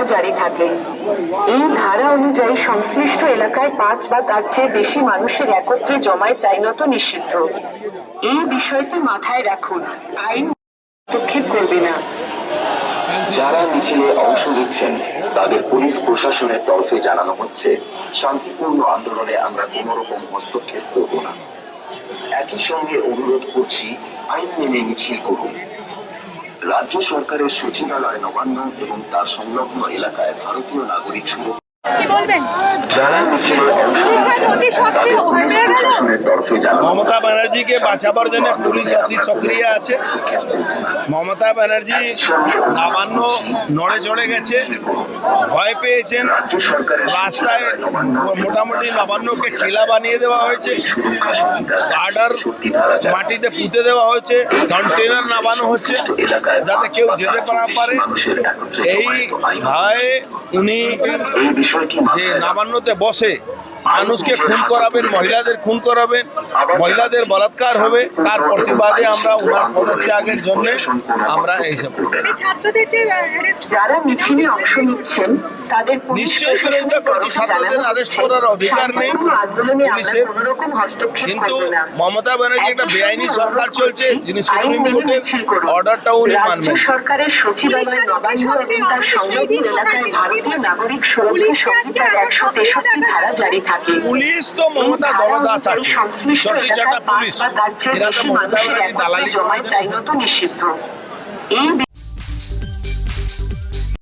ধারা জারি থাকে। এই ধারা অনুযায়ী সংশ্লিষ্ট এলাকায় পাঁচ বা তার চেয়ে বেশি মানুষের একত্রে জমায়েত আইনত নিষিদ্ধ। এই বিষয়টি মাথায় রাখুন, আইন হস্তক্ষেপ করবে না। যারা মিছিলে অংশ নিচ্ছেন, তাদের পুলিশ প্রশাসনের তরফে জানানো হচ্ছে, শান্তিপূর্ণ আন্দোলনে আমরা কোন রকম হস্তক্ষেপ করব না। একই সঙ্গে অনুরোধ করছি, আইন মেনে মিছিল করুন। রাজ্য সরকারের সচিবালয় নবান্ন এবং তার সংলগ্ন এলাকায় ভারতীয় নাগরিক সুরক্ষা কি বলবেন? যারা মিছিলে অংশ প্রশাসনের তরফে জানানো মমতা ব্যানার্জিকে বাঁচাবার জন্য পুলিশ অতি সক্রিয় আছে। মমতা ব্যানার্জি নবান্ন নড়ে চড়ে গেছে ভয় পেয়েছেন। রাস্তায় মোটামুটি নবান্নকে কিলা বানিয়ে দেওয়া হয়েছে গার্ডার। মাটিতে পুঁতে দেওয়া হয়েছে কন্টেনার নামানো হচ্ছে যাতে কেউ যেতে না পারে। এই ভয়ে উনি যে নামান্নতে বসে মানুষকে খুন করাবেন মহিলাদের খুন করাবেন মহিলাদের বলাৎকার হবে তার প্রতিবাদে আমরা উনার পদত্যাগের জন্য আমরা এইসব নিশ্চয়ই বিরোধিতা করছি ছাত্রদের করার অধিকার নেই পুলিশের। কিন্তু মমতা ব্যানার্জি একটা বেআইনি সরকার চলছে যিনি সুপ্রিম কোর্টের অর্ডারটা উনি মানবেন। সরকারের সচিবালয় নবান্ন এবং তার সংলগ্ন এলাকায় ভারতীয় নাগরিক সুরক্ষা সংহিতার একশো তেষট্টি ধারা জারি থাকে। পুলিশ তো মমতা দলদাস আছে। চটি চাটা পুলিশ এরা তো মমতা ব্যানার্জি দালালি তাই তো নিষিদ্ধ। এই